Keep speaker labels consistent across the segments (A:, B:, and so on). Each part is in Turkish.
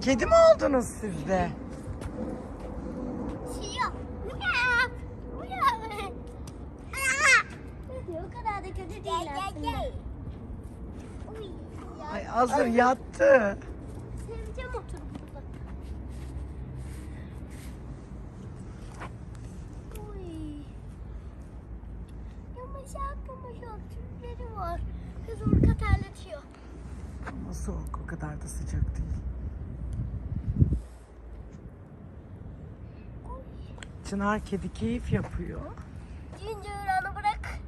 A: Kedi mi oldunuz siz de? Ay hazır yattı.
B: Seveceğim oturup burada. Uy. Yumuşak yumuşak tüyleri var. Kız orka terletiyor.
A: Ama soğuk o kadar da sıcak değil.
B: Uy.
A: Çınar kedi keyif yapıyor.
B: Ginger onu bırak.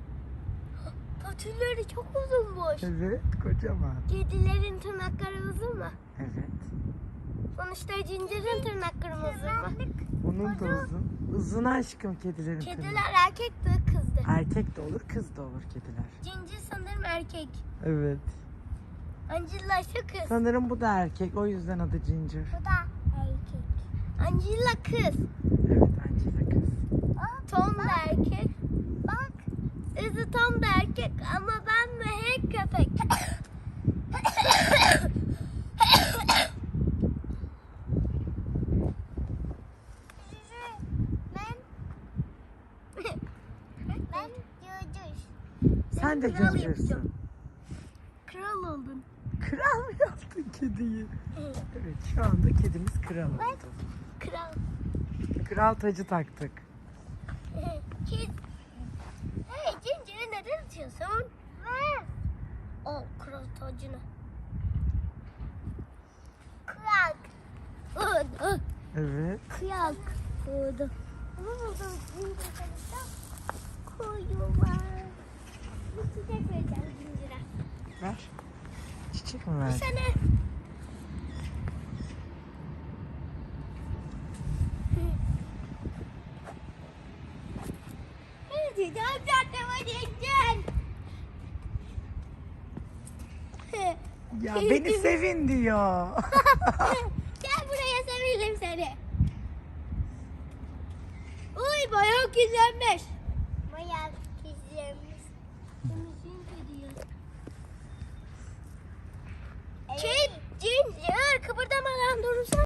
B: Patülleri çok uzunmuş.
A: Evet kocaman.
B: Kedilerin tırnakları uzun mu?
A: Evet.
B: Sonuçta Ginger'in tırnakları uzun mu?
A: Onun da uzun. Uzun aşkım kedilerin tırnağı.
B: Kediler erkek de kızdı.
A: Erkek de olur kız da olur kediler.
B: Ginger sanırım erkek.
A: Evet.
B: Angela ise kız.
A: Sanırım bu da erkek o yüzden adı Ginger.
B: Bu da erkek. Angela kız.
A: Evet kız.
B: Tom da erkek. Bak. Izı Tom da erkek ama ben mühek köpek. ben ben.
A: Sen de
B: kral yapacağım. Kral oldun.
A: Kral mı yaptın kediyi? Evet şu anda kedimiz kral oldu.
B: Kral.
A: Kral tacı taktık.
B: Kid. Hey Ginger'ı neden atıyorsun? Ver. O kral tacını. Kral.
A: Evet.
B: Kral. Oldu. Bunu buldum Ginger'da. Koyu var. Bir çiçek vereceğim Ginger'a.
A: Ver. Çiçek mi
B: Bir zaten ödeyeceksin.
A: Ya beni sevin diyor.
B: Gel buraya sevelim seni. Uy bayağı güzelmiş. Bayağı güzelmiş. Diyor. Kate, Ginger, kıpırdamadan durursan